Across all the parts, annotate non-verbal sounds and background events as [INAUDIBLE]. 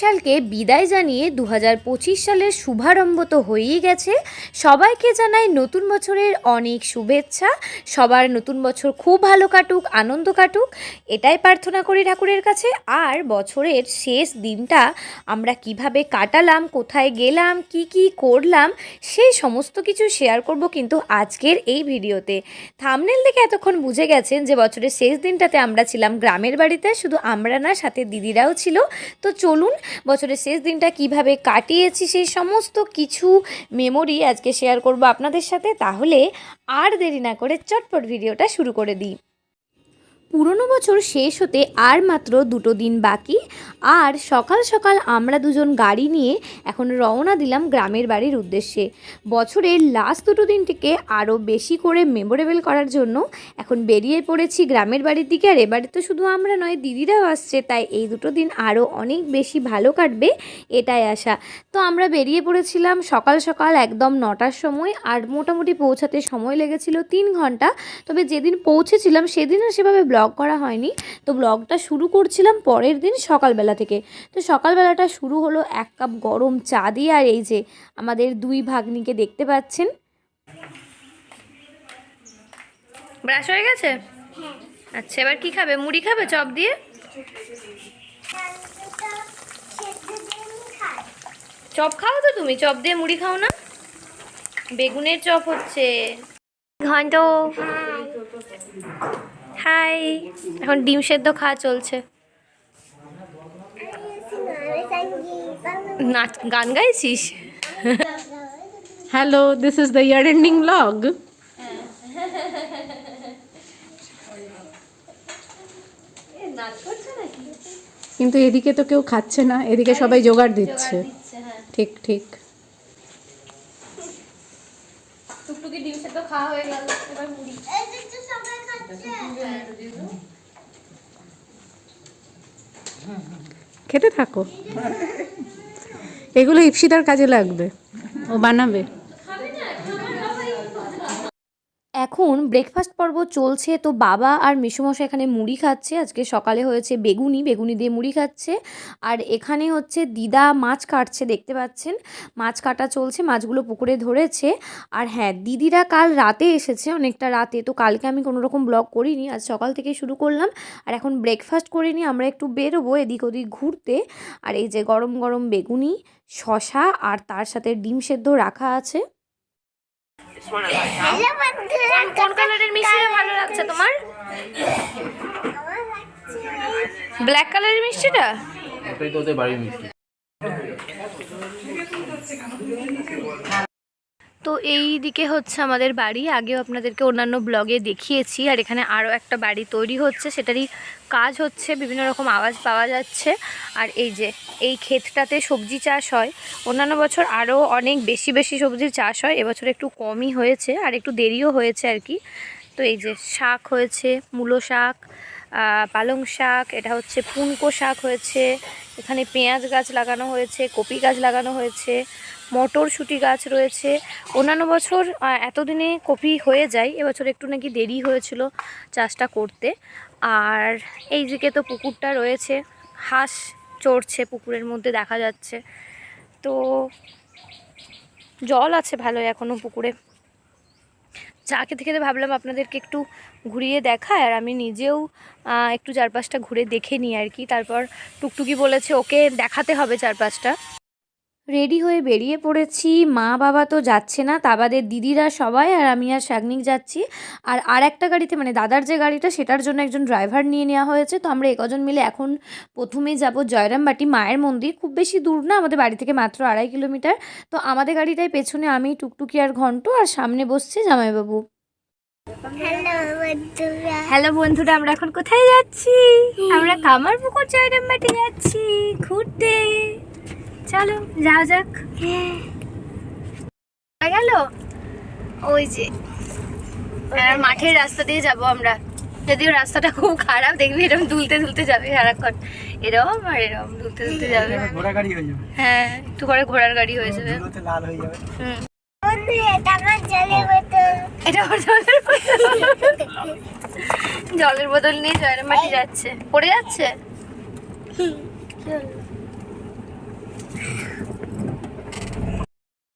সালকে বিদায় জানিয়ে দু হাজার পঁচিশ সালের শুভারম্ভ তো হয়েই গেছে। সবাইকে জানাই নতুন বছরের অনেক শুভেচ্ছা। সবার নতুন বছর খুব ভালো কাটুক, আনন্দ কাটুক। এটাই প্রার্থনা করি ঠাকুরের কাছে। আর বছরের শেষ দিনটা আমরা কীভাবে কাটালাম, কোথায় গেলাম, কি কি করলাম, সেই সমস্ত কিছু শেয়ার করব কিন্তু আজকের এই ভিডিওতে। থামনেল দেখে এতক্ষণ বুঝে গেছেন যে বছরের শেষ দিনটাতে আমরা ছিলাম গ্রামের বাড়িতে। শুধু আমরা না, সাথে দিদিরাও ছিল। তো চলুন বছরের শেষ দিনটা কীভাবে কাটিয়েছি সেই সমস্ত কিছু মেমোরি আজকে শেয়ার করব আপনাদের সাথে। তাহলে আর দেরি না করে চটপট ভিডিওটা শুরু করে দিই। পুরনো বছর শেষ হতে আর মাত্র দুটো দিন বাকি, আর সকাল সকাল আমরা দুজন গাড়ি নিয়ে এখন রওনা দিলাম গ্রামের বাড়ির উদ্দেশ্যে। বছরের লাস্ট দুটো দিনটিকে আরও বেশি করে মেমোরেবল করার জন্য এখন বেরিয়ে পড়েছি গ্রামের বাড়ির দিকে। আর এবারে তো শুধু আমরা নয়, দিদিরাও আসছে, তাই এই দুটো দিন আরও অনেক বেশি ভালো কাটবে এটাই আশা। তো আমরা বেরিয়ে পড়েছিলাম সকাল সকাল একদম নটার সময়, আর মোটামুটি পৌঁছাতে সময় লেগেছিল তিন ঘণ্টা। তবে যেদিন পৌঁছেছিলাম সেদিন আর সেভাবে ব্লগ করা হয়নি। তো ব্লগটা শুরু করছিলাম পরের দিন সকালবেলা থেকে। তো সকালবেলাটা শুরু হলো এক কাপ গরম চা দিয়ে আর এই যে আমাদের দুই ভাগ্নিকে দেখতে পাচ্ছেন। ব্রাশ হয়ে গেছে? আচ্ছা এবার কি খাবে? মুড়ি খাবে চপ দিয়ে? চপ খাও তো তুমি চপ দিয়ে মুড়ি খাও না। বেগুনের চপ হচ্ছে। ঘন্ট। হাই। এখন ডিম সেদ্ধ খাওয়া চলছে। নাচ গান গাইছিস? Hello this is the year ending vlog. নাচ করছে নাকি? কিন্তু এদিকে তো কেউ খাচ্ছে না এদিকে সবাই জোগাড় দিচ্ছে হ্যাঁ। ঠিক ঠিক। টুকটুকি ডিম সেদ্ধ খাওয়া হয়ে গেল এবার মুড়ি। খেতে থাকো। এগুলো ইপসিতার কাজে লাগবে। ও বানাবে। এখন ব্রেকফাস্ট পর্ব চলছে। তো বাবা আর মিশুমশা এখানে মুড়ি খাচ্ছে। আজকে সকালে হয়েছে বেগুনি বেগুনি দিয়ে মুড়ি খাচ্ছে। আর এখানে হচ্ছে দিদা মাছ কাটছে, দেখতে পাচ্ছেন? মাছ কাটা চলছে, মাছগুলো পুকুরে ধরেছে। আর হ্যাঁ দিদিরা কাল রাতে এসেছে, অনেকটা রাতে। তো কালকে আমি কোনো রকম ব্লগ করিনি, আজ সকাল থেকে শুরু করলাম। আর এখন ব্রেকফাস্ট করিনি আমরা একটু বেরোবো এদিক ওদিক ঘুরতে। আর এই যে গরম গরম বেগুনি শশা আর তার সাথে ডিম সেদ্ধ রাখা আছে। কোন কালারের মিষ্টিটা ভালো লাগছে তোমার? ব্ল্যাক কালারের মিষ্টিটা? ওটাই তো ওদের বাড়ির মিষ্টি। তো এই দিকে হচ্ছে আমাদের বাড়ি। আগেও আপনাদেরকে অন্যান্য ব্লগে দেখিয়েছি, আর এখানে আরও একটা বাড়ি তৈরি হচ্ছে। সেটারই কাজ হচ্ছে, বিভিন্ন রকম আওয়াজ পাওয়া যাচ্ছে। আর এই যে, এই ক্ষেতটাতে সবজি চাষ হয়। অন্যান্য বছর আরও অনেক বেশি বেশি সবজির চাষ হয়। এবছর একটু কমই হয়েছে, আর একটু দেরিও হয়েছে আর কি। তো এই যে, শাক হয়েছে, মূলো শাক পালং শাক, এটা হচ্ছে পুনকো শাক হয়েছে, এখানে পেঁয়াজ গাছ লাগানো হয়েছে, কপি গাছ লাগানো হয়েছে। মটরশুঁটি গাছ রয়েছে। অন্যান্য বছর এতদিনে কপি হয়ে যায়, এবছর একটু নাকি দেরি হয়েছিল চাষটা করতে। আর এই দিকে তো পুকুরটা রয়েছে, হাঁস চড়ছে পুকুরের মধ্যে দেখা যাচ্ছে। তো জল আছে ভালো এখনও পুকুরে। চা খেতে খেতে ভাবলাম আপনাদেরকে একটু ঘুরিয়ে দেখায় আর আমি নিজেও একটু চারপাশটা ঘুরে দেখে নিই আর কি। তারপর টুকটুকি বলেছে, ওকে দেখাতে হবে চারপাশটা। রেডি হয়ে বেরিয়ে পড়েছি। মা বাবা তো যাচ্ছে না তা বাদে দিদিরা সবাই আর আমি আর শাগনিক যাচ্ছি। আর আর একটা গাড়িতে মানে দাদার যে গাড়িটা সেটার জন্য একজন ড্রাইভার নিয়ে নেওয়া হয়েছে। তো আমরা একজন মিলে এখন প্রথমেই যাব জয়রামবাটি মায়ের মন্দির। খুব বেশি দূর না আমাদের বাড়ি থেকে মাত্র আড়াই কিলোমিটার। তো আমাদের গাড়িটাই পেছনে আমি টুকটুকি আর ঘন্ট আর সামনে বসছে জামাইবাবু। হ্যালো বন্ধুরা। আমরা এখন কোথায় যাচ্ছি? আমরা কামার পুকুর জয়রামবাটি যাচ্ছি। ঘুরতে। চলো যাওয়া যাক। গেল? ওই যে মাঠের রাস্তা দিয়ে যাব আমরা। যদিও রাস্তাটা খুব খারাপ দেখবি এরকম দুলতে দুলতে যাবে সারাক্ষণ। এরকম আর এরকম দুলতে দুলতে যাবে। হয়ে যাবে। হ্যাঁ একটু করে ঘোড়ার গাড়ি হয়ে যাবে। হয়ে হুম। এটা জলের বোতল। নিয়ে জয়রামবাটি যাচ্ছে। পড়ে যাচ্ছে?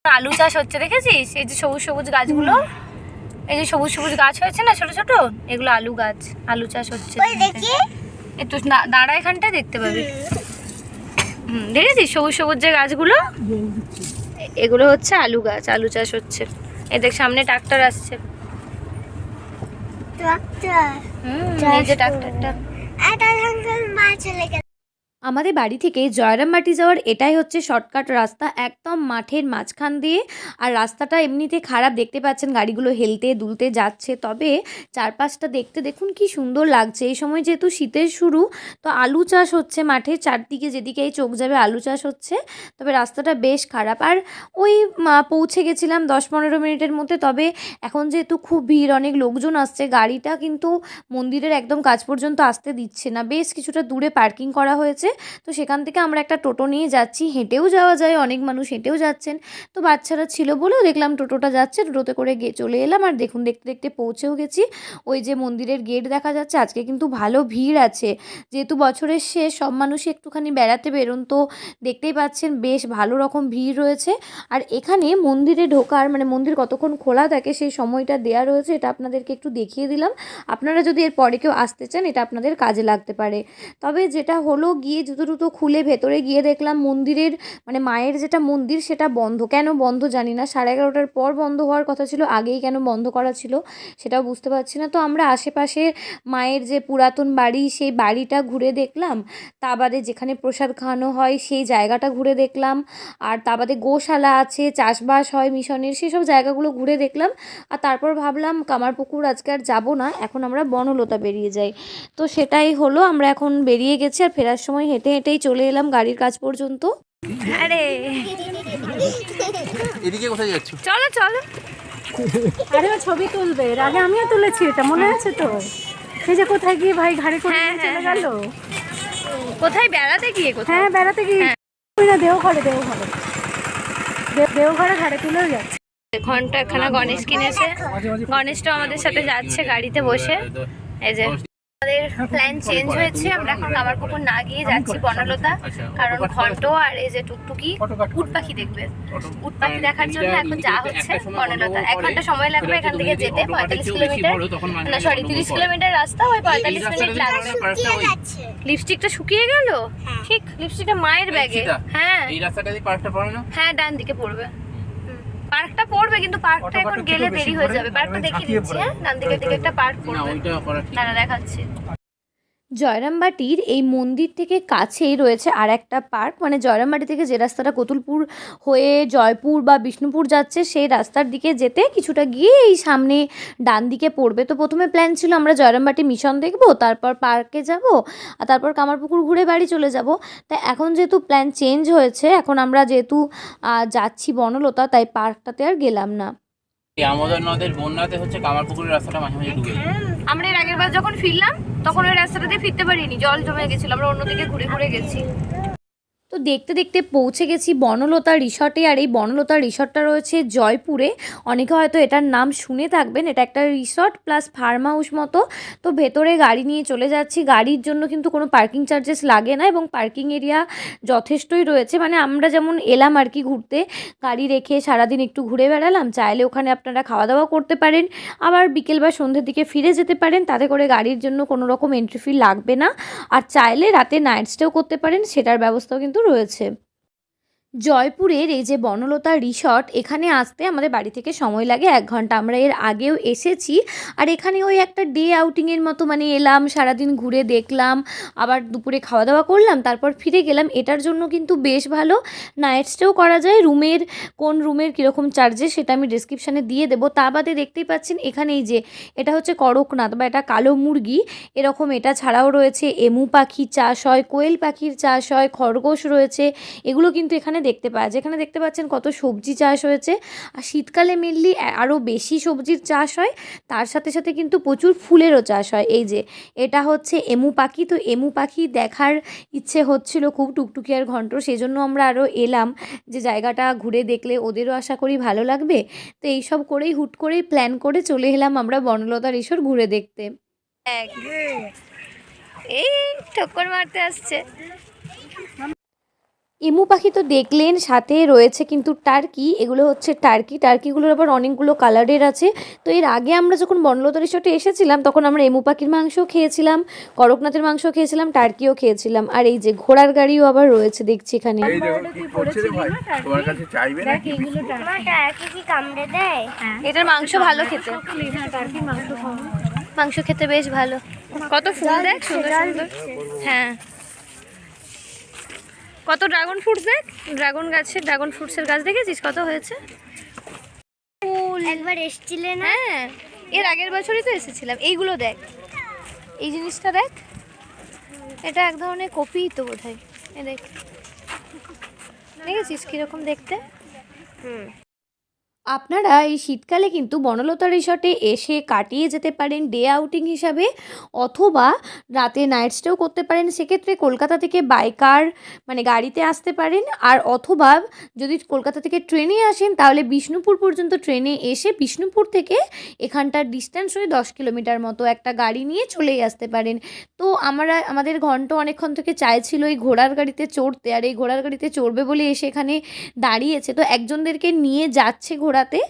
আলু চাষ হচ্ছে দেখেছিস? এই যে সবুজ সবুজ গাছগুলো এই যে সবুজ সবুজ গাছ হয়েছে না ছোট ছোট? এগুলো আলু গাছ আলু চাষ হচ্ছে। একটু দাঁড়া এখানটায় দেখতে পাবি। হুম দেখেছিস সবুজ সবুজ যে গাছগুলো? এগুলো হচ্ছে আলু গাছ আলু চাষ হচ্ছে। এই দেখ সামনে ট্রাক্টর আসছে। হুম এই যে ট্রাক্টরটা। আমাদের বাড়ি থেকে জয়রামবাটি যাওয়ার এটাই হচ্ছে শর্টকাট রাস্তা, একদম মাঠের মাঝখান দিয়ে। আর রাস্তাটা এমনিতে খারাপ, দেখতে পাচ্ছেন গাড়িগুলো হেলতে দুলতে যাচ্ছে। তবে চারপাশটা দেখতে দেখুন কি সুন্দর লাগছে। এই সময় যেহেতু শীতের শুরু, তো আলু চাষ হচ্ছে মাঠে। চারদিকে যেদিকেই চোখ যাবে আলু চাষ হচ্ছে। তবে রাস্তাটা বেশ খারাপ। আর ওই পৌঁছে গেছিলাম দশ পনেরো মিনিটের মধ্যে। তবে এখন যেহেতু খুব ভিড়, অনেক লোকজন আসছে, গাড়িটা কিন্তু মন্দিরের একদম কাজ পর্যন্ত আসতে দিচ্ছে না। বেশ কিছুটা দূরে পার্কিং করা হয়েছে। তো সেখান থেকে আমরা একটা টোটো নিয়ে যাচ্ছি। হেঁটেও যাওয়া যায়, অনেক মানুষ হেঁটেও যাচ্ছেন। তো বাচ্চারা ছিল বলেও দেখলাম টোটোটা যাচ্ছে, টোটোতে করে গে, চলে এলাম আর দেখুন, দেখতে দেখতে পৌঁছেও গেছি। ওই যে মন্দিরের গেট দেখা যাচ্ছে, আজকে কিন্তু ভালো ভিড় আছে। যেহেতু বছরের শেষ, সব মানুষই একটুখানি বেড়াতে বেরোন তো দেখতেই পাচ্ছেন, বেশ ভালো রকম ভিড় রয়েছে। আর এখানে মন্দিরে ঢোকার মানে মন্দির কতক্ষণ খোলা থাকে সেই সময়টা দেয়া রয়েছে, এটা আপনাদেরকে একটু দেখিয়ে দিলাম। আপনারা যদি এর পরে কেউ আসতে চান, এটা আপনাদের কাজে লাগতে পারে। তবে যেটা হলো গিয়ে জুতো টুতো খুলে ভেতরে গিয়ে দেখলাম মন্দিরের মানে মায়ের যেটা মন্দির সেটা বন্ধ। কেন বন্ধ জানি না, সাড়ে এগারোটার পর বন্ধ হওয়ার কথা ছিল, আগেই কেন বন্ধ করা ছিল সেটাও বুঝতে পারছি না। তো আমরা আশেপাশে মায়ের যে পুরাতন বাড়ি, সেই বাড়িটা ঘুরে দেখলাম। তা বাদে যেখানে প্রসাদ খাওয়ানো হয়, সেই জায়গাটা ঘুরে দেখলাম। আর তা বাদে গোশালা আছে, চাষবাস হয়, মিশনের সেসব জায়গাগুলো ঘুরে দেখলাম। আর তারপর ভাবলাম কামারপুকুর আজকে আর যাব না, এখন আমরা বনলতা বেরিয়ে যাই। তো সেটাই হলো, আমরা এখন বেরিয়ে গেছি আর ফেরার সময় হেঁটে হেঁটেই চলে এলাম গাড়ির কাজ পর্যন্ত। আরে। এদিকে কোথায় যাচ্ছ? চলো চলো। আরে ও ছবি তুলবে। এর আগে আমিও তুলেছি এটা মনে আছে তো সেই যে কোথায় গিয়ে ভাই ঘাড়ে করে হ্যাঁ, চলে হ্যাঁ, গেল? কোথায়? বেড়াতে গিয়ে কোথায়? হ্যাঁ বেড়াতে গিয়ে। ওই না দেওঘরে দেওঘরে। দেওঘরে ঘাড়ে তুলেও যাচ্ছে। ঘণ্টা একখানা গণেশ কিনেছে। গণেশটা আমাদের সাথে যাচ্ছে গাড়িতে বসে। এই যে আমাদের প্ল্যান চেঞ্জ হয়েছে আমরা এখন কামারপুকুর না গিয়ে যাচ্ছি বনলতা কারণ ঘন্ট আর এই যে টুকটুকি উট পাখি দেখবে। উট পাখি দেখার জন্য এখন যা হচ্ছে বনলতা। এক ঘণ্টা সময় লাগবে এখান থেকে যেতে পঁয়তাল্লিশ কিলোমিটার। না সরি তিরিশ কিলোমিটার রাস্তা ওই পঁয়তাল্লিশ মিনিট লাগবে। লিপস্টিকটা শুকিয়ে গেল? ঠিক লিপস্টিকটা মায়ের ব্যাগে হ্যাঁ। হ্যাঁ ডান দিকে পড়বে। পার্কটা পড়বে কিন্তু পার্কটা এখন গেলে দেরি হয়ে যাবে। পার্কটা দেখে নিচ্ছি হ্যাঁ ডান দিকের দিকে একটা পার্ক পড়বে। দাঁড়া দেখাচ্ছি। জয়রামবাটির এই মন্দির থেকে কাছেই রয়েছে আর একটা পার্ক। মানে জয়রামবাটি থেকে যে রাস্তাটা কতুলপুর হয়ে জয়পুর বা বিষ্ণুপুর যাচ্ছে, সেই রাস্তার দিকে যেতে কিছুটা গিয়ে এই সামনে ডান দিকে পড়বে। তো প্রথমে প্ল্যান ছিল আমরা জয়রামবাটি মিশন দেখব, তারপর পার্কে যাব, আর তারপর কামারপুকুর ঘুরে বাড়ি চলে যাব। তাই এখন যেহেতু প্ল্যান চেঞ্জ হয়েছে, এখন আমরা যেহেতু যাচ্ছি বনলতা, তাই পার্কটাতে আর গেলাম না। আমোদর নদের বন্যাতে হচ্ছে কামারপুকুরের রাস্তাটা মাঝে মাঝে ডুবে। আমরা এর আগের বার যখন ফিরলাম, তখন ওই রাস্তাটা দিয়ে ফিরতে পারিনি, জল জমে গেছিল, আমরা অন্যদিকে ঘুরে ঘুরে গেছি। তো দেখতে দেখতে পৌঁছে গেছি বনলতা রিসর্টে, আর এই বনলতা রিসর্টটা রয়েছে জয়পুরে। অনেকে হয়তো এটার নাম শুনে থাকবেন, এটা একটা রিসর্ট প্লাস ফার্ম হাউস মতো। তো ভেতরে গাড়ি নিয়ে চলে যাচ্ছি। গাড়ির জন্য কিন্তু কোনো পার্কিং চার্জেস লাগে না এবং পার্কিং এরিয়া যথেষ্টই রয়েছে। মানে আমরা যেমন এলাম আর কি ঘুরতে, গাড়ি রেখে সারাদিন একটু ঘুরে বেড়ালাম, চাইলে ওখানে আপনারা খাওয়া দাওয়া করতে পারেন। আবার বিকেল বা সন্ধ্যের দিকে ফিরে যেতে পারেন, তাতে করে গাড়ির জন্য কোনো রকম এন্ট্রি ফি লাগবে না। আর চাইলে রাতে নাইট স্টেও করতে পারেন, সেটার ব্যবস্থাও কিন্তু রয়েছে। জয়পুরের এই যে বনলতা রিসর্ট, এখানে আসতে আমাদের বাড়ি থেকে সময় লাগে এক ঘণ্টা। আমরা এর আগেও এসেছি আর এখানে ওই একটা ডে আউটিংয়ের মতো মানে এলাম, সারাদিন ঘুরে দেখলাম, আবার দুপুরে খাওয়া দাওয়া করলাম, তারপর ফিরে গেলাম। এটার জন্য কিন্তু বেশ ভালো। নাইট স্টেও করা যায়। রুমের কোন রুমের কীরকম চার্জেস সেটা আমি ডিসক্রিপশানে দিয়ে দেবো। তা বাদে দেখতেই পাচ্ছেন এখানে এই যে এটা হচ্ছে করকনাথ বা এটা কালো মুরগি। এরকম এটা ছাড়াও রয়েছে, এমু পাখি চাষ হয়, কোয়েল পাখির চাষ হয়, খরগোশ রয়েছে। এগুলো কিন্তু এখানে দেখতে পাওয়া যায় এখানে দেখতে পাচ্ছেন কত সবজি চাষ হয়েছে। আর শীতকালে মেনলি আরও বেশি সবজির চাষ হয়, তার সাথে সাথে কিন্তু প্রচুর ফুলেরও চাষ হয়। এই যে, এটা হচ্ছে এমু পাখি, তো এমু পাখি দেখার ইচ্ছে হচ্ছিল খুব টুকটুকি আর ঘন্ট সেই জন্য আমরা আরও এলাম যে জায়গাটা ঘুরে দেখলে ওদেরও আশা করি ভালো লাগবে। তো এইসব করেই হুট করেই প্ল্যান করে চলে এলাম আমরা বনলতা রিসোর্ট ঘুরে দেখতে। এই ঠক্কর মারতে আসছে। এমু পাখি তো দেখলেন সাথে রয়েছে কিন্তু টার্কি এগুলো হচ্ছে টার্কি। টার্কিগুলোর আবার অনেকগুলো কালারের আছে। তো এর আগে আমরা যখন বনলতা রিসোর্টে এসেছিলাম তখন আমরা এমু পাখির মাংসও খেয়েছিলাম করকনাথের মাংস খেয়েছিলাম টার্কিও খেয়েছিলাম। আর এই যে ঘোড়ার গাড়িও আবার রয়েছে দেখছি এখানে। দেয়? এটার মাংস ভালো খেতে। হ্যাঁ মাংস মাংস খেতে বেশ ভালো। কত ফুল দেখ সুন্দর সুন্দর। হ্যাঁ। কত ড্রাগন ফ্রুটস দেখ? ড্রাগন গাছে ড্রাগন ফ্রুটসের গাছ দেখেছিস? কত হয়েছে? একবার এসেছিলে না? হ্যাঁ। এর আগের বছরই তো এসেছিলাম। এইগুলো দেখ। এই জিনিসটা দেখ। এটা এক ধরনের কপি তো বোধ হয় এ দেখ। দেখেছিস কীরকম দেখতে? আপনারা এই শীতকালে কিন্তু বনলতা রিসর্টে এসে কাটিয়ে যেতে পারেন, ডে আউটিং হিসাবে, অথবা রাতে নাইট স্টেও করতে পারেন। সেক্ষেত্রে কলকাতা থেকে বাইকার মানে গাড়িতে আসতে পারেন, আর অথবা যদি কলকাতা থেকে ট্রেনে আসেন, তাহলে বিষ্ণুপুর পর্যন্ত ট্রেনে এসে বিষ্ণুপুর থেকে এখানটার ডিস্টেন্স ওই দশ কিলোমিটার মতো একটা গাড়ি নিয়ে চলেই আসতে পারেন। তো আমরা, আমাদের ঘন্ট অনেকক্ষণ থেকে চাইছিল এই ঘোড়ার গাড়িতে চড়তে, আর এই ঘোড়ার গাড়িতে চড়বে বলে এসে এখানে দাঁড়িয়েছে। তো একজনদেরকে নিয়ে যাচ্ছে ঘোড়াতে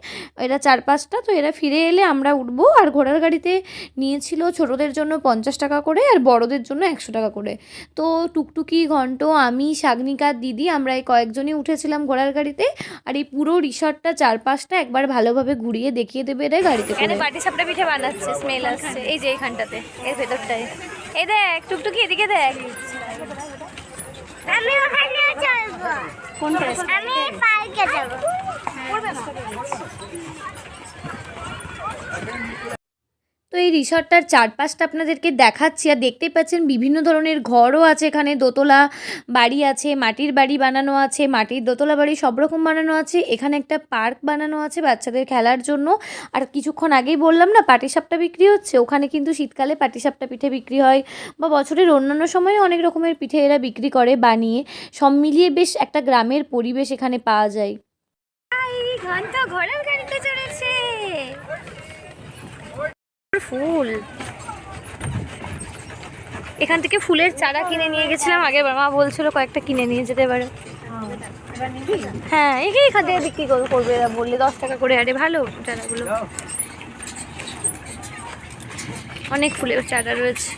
এরা চার পাঁচটা তো এরা ফিরে এলে আমরা উঠবো। আর ঘোড়ার গাড়িতে নিয়েছিল ছোটদের জন্য পঞ্চাশ টাকা করে আর বড়দের জন্য একশো টাকা করে। তো টুকটুকি ঘন্ট আমি শাগনিকা দিদি আমরা এই কয়েকজনই উঠেছিলাম ঘোড়ার গাড়িতে। আর এই পুরো রিসর্টটা চারপাশটা একবার ভালোভাবে ঘুরিয়ে দেখিয়ে দেবে রে গাড়িতে করে। সাপটা পিঠে বানাচ্ছে স্মেল আসছে। এই যে এইখানটাতে এর ভেতরটায়। এই দেখ টুকটুকি এদিকে দেখ। আমি ওখানে চলবো কোনটা? আমি পার্কে যাব। তো এই রিসর্টটার চারপাশটা আপনাদেরকে দেখাচ্ছি, আর দেখতেই পাচ্ছেন বিভিন্ন ধরনের ঘরও আছে এখানে। দোতলা বাড়ি আছে, মাটির বাড়ি বানানো আছে, মাটির দোতলা বাড়ি সব রকম বানানো আছে। এখানে একটা পার্ক বানানো আছে বাচ্চাদের খেলার জন্য। আর কিছুক্ষণ আগেই বললাম না, পাটিসাপটা বিক্রি হচ্ছে? ওখানে কিন্তু শীতকালে পাটিসাপটা পিঠে বিক্রি হয়, বা বছরের অন্যান্য সময়ে অনেক রকমের পিঠে এরা বিক্রি করে, বানিয়ে। সব মিলিয়ে বেশ একটা গ্রামের পরিবেশ এখানে পাওয়া যায়। ঘণ্টা ঘোড়ার গাড়িতে চড়েছে। ফুল। এখান থেকে ফুলের চারা কিনে নিয়ে গেছিলাম। আগের বার মা বলছিল কয়েকটা কিনে নিয়ে যেতে পারো। হ্যাঁ এখানে এখান থেকে বিক্রি করবে করবে এরা বললে দশ টাকা করে। আরে ভালো চারাগুলো। অনেক ফুলের চারা রয়েছে।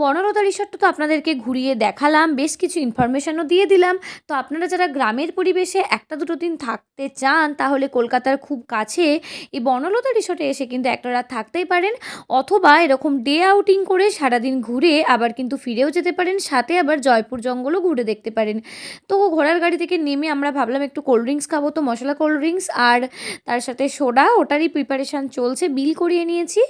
বনলতা রিসর্টটা তো আপনাদেরকে ঘুরিয়ে দেখালাম, বেশ কিছু ইনফরমেশনও দিয়ে দিলাম। তো আপনারা যারা গ্রামের পরিবেশে একটা দুটো দিন থাকতে চান, তাহলে কলকাতার খুব কাছে এই বনলতা রিসর্টে এসে কিন্তু একটা রাত থাকতেই পারেন। অথবা এরকম ডে আউটিং করে সারাদিন ঘুরে আবার কিন্তু ফিরেও যেতে পারেন, সাথে আবার জয়পুর জঙ্গলও ঘুরে দেখতে পারেন। তো ঘোড়ার গাড়ি থেকে নেমে আমরা ভাবলাম একটু কোল্ড ড্রিঙ্কস খাব, তো মশলা কোল্ড ড্রিঙ্কস আর তার সাথে সোডা, ওটারই প্রিপারেশান চলছে। বিল করিয়ে নিয়েছি,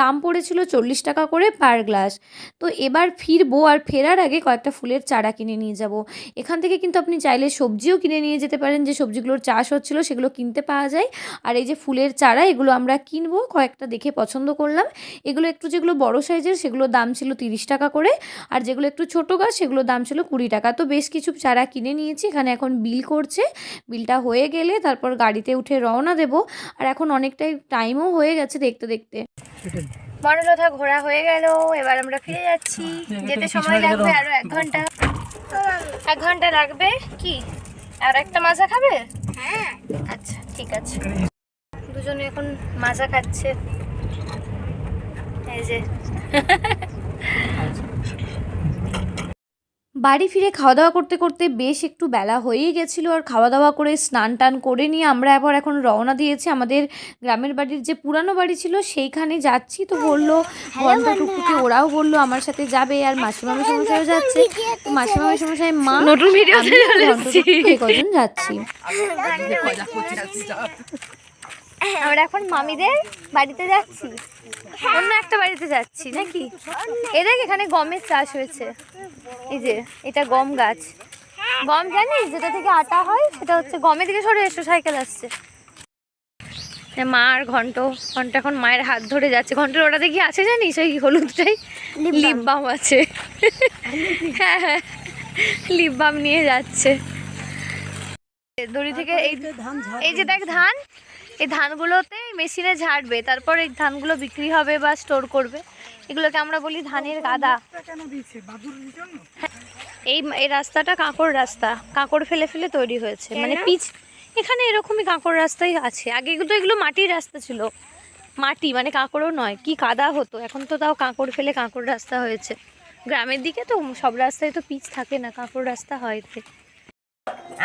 দাম পড়েছিল চল্লিশ টাকা করে পার গ্লাস তো এবার ফিরবো আর ফেরার আগে কয়েকটা ফুলের চারা কিনে নিয়ে যাব। এখান থেকে কিন্তু আপনি চাইলে সবজিও কিনে নিয়ে যেতে পারেন। যে সবজিগুলোর চাষ হচ্ছিল সেগুলো কিনতে পাওয়া যায়। আর এই যে ফুলের চারা, এগুলো আমরা কিনবো। কয়েকটা দেখে পছন্দ করলাম। এগুলো একটু যেগুলো বড় সাইজের, সেগুলোর দাম ছিল তিরিশ টাকা করে। আর যেগুলো একটু ছোটো গাছ, সেগুলোর দাম ছিল কুড়ি টাকা। তো বেশ কিছু চারা কিনে নিয়েছি। এখানে এখন বিল করছে। বিলটা হয়ে গেলে তারপর গাড়িতে উঠে রওনা দেব। আর এখন অনেকটাই টাইমও হয়ে গেছে দেখতে দেখতে। বনলতা ঘোরা হয়ে গেল এবার আমরা ফিরে যাচ্ছি। যেতে সময় লাগবে আরও এক ঘণ্টা। এক ঘণ্টা লাগবে? কি? আর একটা মাজা খাবে? হ্যাঁ। আচ্ছা ঠিক আছে। দুজনে এখন মাজা খাচ্ছে। এই যে। [LAUGHS] বাড়ি ফিরে খাওয়া দাওয়া করতে করতে বেশ একটু বেলা হয়েই গেছিল আর খাওয়া দাওয়া করে স্নান টান করে নিয়ে আমরা এবার এখন রওনা দিয়েছি আমাদের গ্রামের বাড়ির যে পুরানো বাড়ি ছিল সেইখানে যাচ্ছি। তো বলল ঘণ্টা টুকটুকি ওরাও বলল আমার সাথে যাবে আর মাসিমা মেশামশাইও যাচ্ছে। তো মাসিমা মেশামশাই মা নতুন ভিডিও কজন যাচ্ছি? আমরা এখন মামিদের বাড়িতে যাচ্ছি। অন্য একটা বাড়িতে যাচ্ছি নাকি? এ দেখ এখানে গমের চাষ হয়েছে। এই যে এটা গম গাছ। গম জানিস যেটা থেকে আটা হয় সেটা হচ্ছে গমের দিকে সরে এসো সাইকেল আসছে। মা আর ঘন্ট ঘন্ট এখন মায়ের হাত ধরে যাচ্ছে। ঘণ্টার ওটাতে কি আছে জানিস? ওই হলুদটাই? Lip balm. আছে। হ্যাঁ হ্যাঁ। লিপ বাম নিয়ে যাচ্ছে। দড়ি থেকে এই এই যে দেখ ধান এই ধানগুলোতে মেশিনে ঝাড়বে তারপর এই ধানগুলো বিক্রি হবে বা স্টোর করবে। এগুলোকে আমরা বলি ধানের গাদা। এই এই রাস্তাটা কাঁকড় রাস্তা। কাঁকড় ফেলে ফেলে তৈরি হয়েছে। মানে পিচ এখানে এরকমই কাঁকড় রাস্তাই আছে। আগে তো এগুলো মাটির রাস্তা ছিল। মাটি মানে কাঁকড়ও নয় কি কাদা হতো। এখন তো তাও কাঁকড় ফেলে কাঁকড় রাস্তা হয়েছে। গ্রামের দিকে তো সব রাস্তায় তো পিচ থাকে না কাঁকড় রাস্তা হয়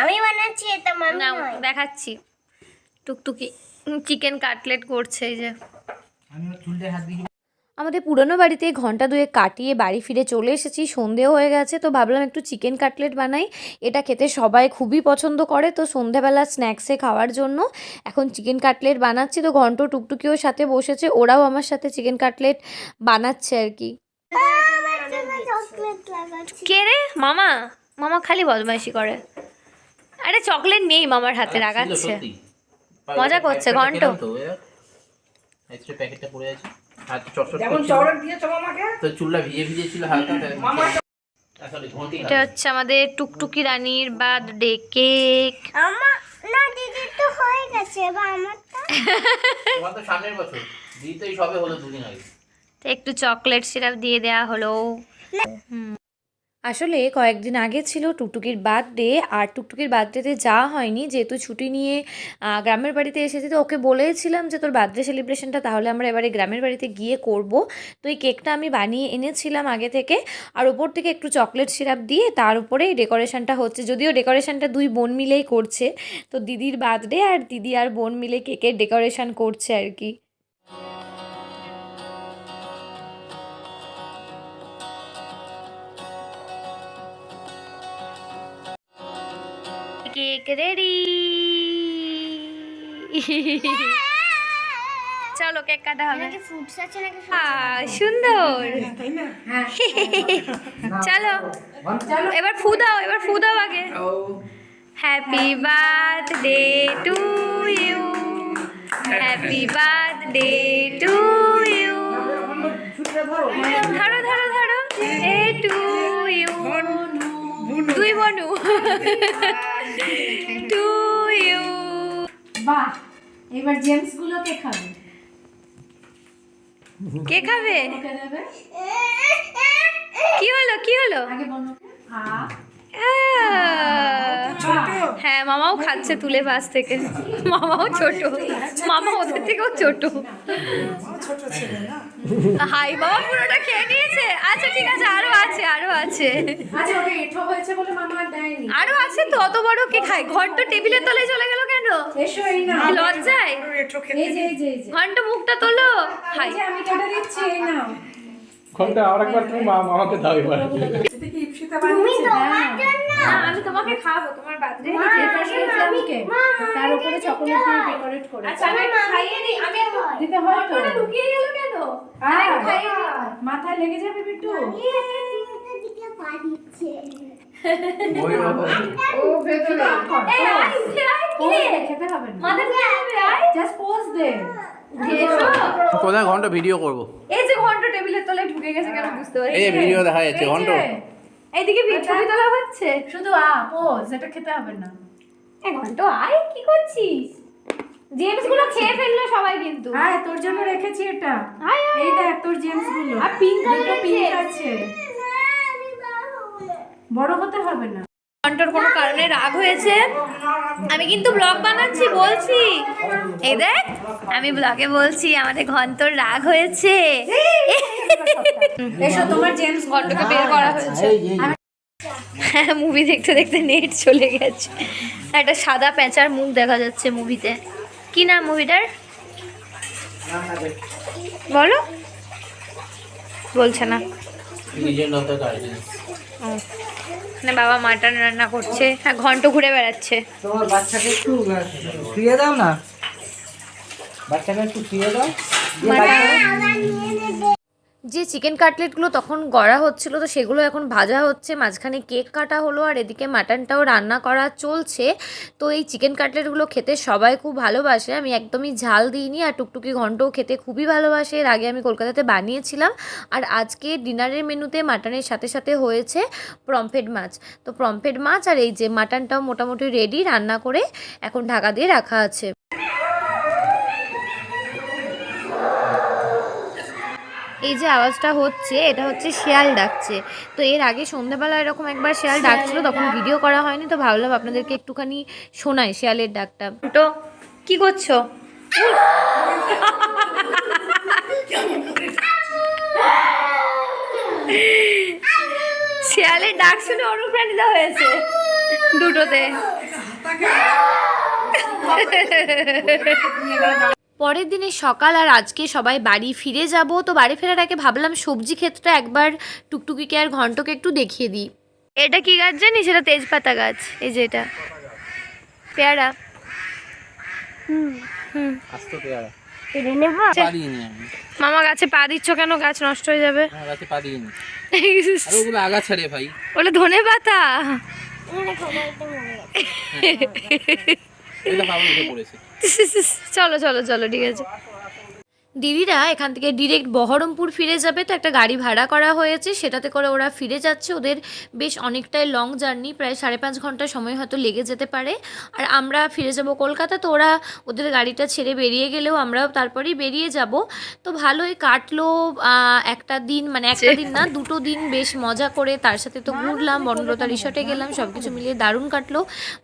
আমি বানাচ্ছি এটা দেখাচ্ছি। টুকটুকি চিকেন কাটলেট করছে এই যে। আমাদের পুরনো বাড়িতে ঘণ্টা দুয়েক কাটিয়ে বাড়ি ফিরে চলে এসেছি সন্ধেও হয়ে গেছে তো ভাবলাম একটু চিকেন কাটলেট বানাই। এটা খেতে সবাই খুবই পছন্দ করে তো সন্ধেবেলা স্ন্যাক্সে খাওয়ার জন্য এখন চিকেন কাটলেট বানাচ্ছি তো ঘন্ট টুকটুকিও সাথে বসেছে ওরাও আমার সাথে চিকেন কাটলেট বানাচ্ছে আর কি। আমার জন্য চকলেট লাগাচ্ছি কে রে? মামা? মামা খালি বদমাইশি করে। আরে চকলেট নেই মামার হাতে রাগাচ্ছে। মজা করছে, ঘন্ট। প্যাকেটটা পড়ে আছে। হাত চটচট। তো চুলটা ভিজে ভিজে ছিল হালকা ঘন্টি এটা হচ্ছে আমাদের টুকটুকি রানীর বার্থডে কেক আমার না দিদির তো হয়ে গেছে এবার তোমার তো সামনের বছর। দিদি তো এই সবে হলো দুদিন আগে। তো একটু চকলেট সিরাপ দিয়ে দেওয়া হলো। হুম। আসলে কয়েকদিন আগে ছিল টুকটুকির বার্থডে আর টুকটুকির বার্থডেতে যাওয়া হয়নি। যেহেতু ছুটি নিয়ে গ্রামের বাড়িতে এসেছি তো ওকে বলেছিলাম যে, তোর বার্থডে সেলিব্রেশনটা তাহলে আমরা এবারে গ্রামের বাড়িতে গিয়ে করব। তো এই কেকটা আমি বানিয়ে এনেছিলাম আগে থেকে। আর ওপর থেকে একটু চকলেট সিরাপ দিয়ে তার উপরে ডেকোরেশনটা হচ্ছে। যদিও ডেকোরেশনটা দুই বোন মিলেই করছে। তো দিদির বার্থডে আর দিদি আর বোন মিলে কেকের ডেকোরেশন করছে আর কি। কেক রেডি [LAUGHS] চলো কেক কাটা হবে। নাকি ফ্রুটস আছে নাকি আহ, সুন্দর। [LAUGHS] চলো। এবার ফু দাও এবার ফু দাও আগে। Happy birthday to you happy birthday to you ধরো ধরো ধরো। এ টু ইউ দুই বনু। টু ইউ বাহ এবার জেমসগুলো কে খাবে? কে খাবে? কি হলো কি হলো? আগে বলো। আ। হ্যাঁ মামাও খাচ্ছে তুলে পাশ থেকে। মামাও ছোট। মামা ওদের থেকেও ছোট। হাই বাবা পুরোটা খেয়ে নিয়েছে? আচ্ছা ঠিক আছে আরও আছে আরও আছে। আচ্ছা ওটা এঠো হয়েছে বলে মামা আর আরও আছে তো অত বড় কে খায়? ঘন্ট টেবিলের তলায় চলে গেল কেন? লজ্জায়? ঘন্ট মুখটা তোলো। হাই ঘণ্টা আরেকবার তুমি মা মামাকে দাও এবার। তুমি তোমার আমি তোমাকে খাব তোমার বার্থডে এটা শিখলাম কে? তার উপরে চকোলেট দিয়ে ডেকোরেট করে আচ্ছা আমি খাইয়ে নিই আমি দিতে হয়। তো। ঢুকিয়ে গেল কেন? আয়, খাইয়ে মাথায় লেগে যাবে বিট্টু এই। কোথায় ঘণ্টা ভিডিও করব? এই যে ঘণ্টা টেবিলের তলায় ঢুকে গেছে কেন বুঝতে পারি এই ভিডিও দেখা যাচ্ছে ঘন্ট। এইদিকে ভি- ছবি তোলা হচ্ছে। শুধু আ পোজ এটা খেতে হবে না। এক ঘণ্টা আয় কি করছিস? জেমসগুলো খেয়ে ফেলল সবাই কিন্তু। আয় তোর জন্য রেখেছি এটা। আয়, আয়, এই দেখ তোর জেমসগুলো। আর পিঙ্ক color পিঙ্ক আছে। বাবু বড় হতে হবে না। ঘণ্টার কোনো কারণে রাগ হয়েছে। আমি কিন্তু ব্লগ বানাচ্ছি বলছি। এই দেখ আমি ব্লগে বলছি আমাদের ঘন্টর রাগ হয়েছে। [LAUGHS] এসো তোমার জেমস ঘন্টকে বের করা হয়েছে। হ্যাঁ মুভি দেখতে দেখতে নেট চলে গেছে। একটা সাদা পেঁচার মুখ দেখা যাচ্ছে মুভিতে কি নাম মুভিটার বলো। বলছে না। মানে বাবা মাটন রান্না করছে হ্যাঁ ঘন্ট ঘুরে বেড়াচ্ছে। তোমার বাচ্চাকে একটু শুয়ে দাও না। বাচ্চাকে একটু শুয়ে দাও। বাচ্চাকে- যে চিকেন কাটলেটগুলো তখন গড়া হচ্ছিল, তো সেগুলো এখন ভাজা হচ্ছে, মাঝখানে কেক কাটা হলো, আর এদিকে মাটনটাও রান্না করা চলছে। তো এই চিকেন কাটলেটগুলো খেতে সবাই খুব ভালোবাসে, আমি একদমই ঝাল দিইনি, আর টুকটুকি ঘন্টও খেতে খুবই ভালোবাসে। এর আগে আমি কলকাতাতে বানিয়েছিলাম, আর আজকে ডিনারের মেনুতে মাটনের সাথে সাথে হয়েছে প্রমফেট মাছ। তো প্রমফেট মাছ আর এই যে মাটনটাও মোটামুটি রেডি রান্না করে এখন ঢাকা দিয়ে রাখা আছে। এই যে আওয়াজটা হচ্ছে এটা হচ্ছে শেয়াল ডাকছে। তো এর আগে সন্ধ্যাবেলা এরকম একবার শেয়াল ডাকছিল তখন ভিডিও করা হয়নি তো ভাবলাম আপনাদেরকে একটুখানি শোনাই শেয়ালের ডাকটা। তো কি করছ? শেয়ালের ডাক শুনে অনুপ্রাণিত হয়েছে। দুটোতে। পরের দিনে সকাল আর আজকে সবাই বাড়ি ফিরে যাব তো বাড়ি ফেরার আগে ভাবলাম সবজি ক্ষেত্রে একবার টুকটুকিকে আর ঘন্টকে একটু দেখিয়ে দিই। এটা কি গাছ জানিস? এটা তেজপাতা গাছ। এই যে এটা। পেয়ারা। আস্তে দিইনি আমি মামা গাছে পা দিচ্ছ কেন? গাছ নষ্ট হয়ে যাবে। আমার গাছে পা দিইনি। ওগুলো আগা ছাড়ে ভাই। বলে ধনে পাতা চলো চলো চলো ঠিক আছে। দিদিরা এখান থেকে ডিরেক্ট বহরমপুর ফিরে যাবে। তো একটা গাড়ি ভাড়া করা হয়েছে সেটাতে করে ওরা ফিরে যাচ্ছে। ওদের বেশ অনেকটাই লং জার্নি প্রায় সাড়ে পাঁচ ঘণ্টা সময় হয়তো লেগে যেতে পারে। আর আমরা ফিরে যাব কলকাতা তো ওরা ওদের গাড়িটা ছেড়ে বেরিয়ে গেলেও আমরাও তারপরেই বেরিয়ে যাব। তো ভালোই কাটলো একটা দিন মানে একটা দিন না দুটো দিন বেশ মজা করে তার সাথে তো ঘুরলাম বনলতা রিসর্টে গেলাম সব কিছু মিলিয়ে দারুণ কাটলো।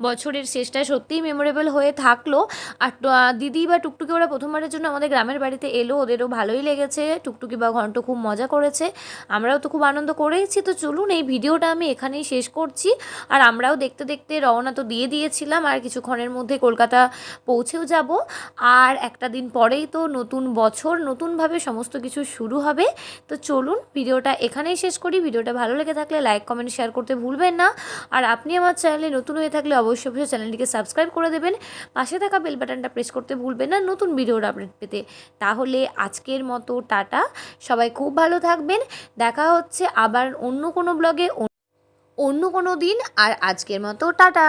বছরের শেষটা সত্যিই মেমোরেবল হয়ে থাকল। আর দিদি বা টুকটুকি ওরা প্রথমবারের জন্য আমাদের গ্রামের বাড়িতে এলো, ওদেরও ভালোই লেগেছে, টুকটুকি বা ঘন্ট খুব মজা করেছে, আমরাও তো খুব আনন্দ করেইছি। তো চলুন, এই ভিডিওটা আমি এখানেই শেষ করছি। আর আমরাও দেখতে দেখতে রওনা তো দিয়ে দিয়েছিলাম, আর কিছুক্ষণের মধ্যে কলকাতা পৌঁছেও যাব। আর একটা দিন পরেই তো নতুন বছর, নতুনভাবে সমস্ত কিছু শুরু হবে। তো চলুন, ভিডিওটা এখানেই শেষ করি। ভিডিওটা ভালো লেগে থাকলে লাইক, কমেন্ট, শেয়ার করতে ভুলবেন না। আর আপনি আমার চ্যানেলে নতুন হয়ে থাকলে অবশ্যই অবশ্যই চ্যানেলটিকে সাবস্ক্রাইব করে দেবেন। পাশে থাকা বেল বাটনটা প্রেস করতে ভুলবেন না। নতুন ভিডিওর আপডেট পেতে। তাহলে আজকের মতো টাটা। সবাই খুব ভালো থাকবেন। দেখা হচ্ছে আবার অন্য কোনো ব্লগে অন্য কোনো দিন। আর আজকের মতো টাটা।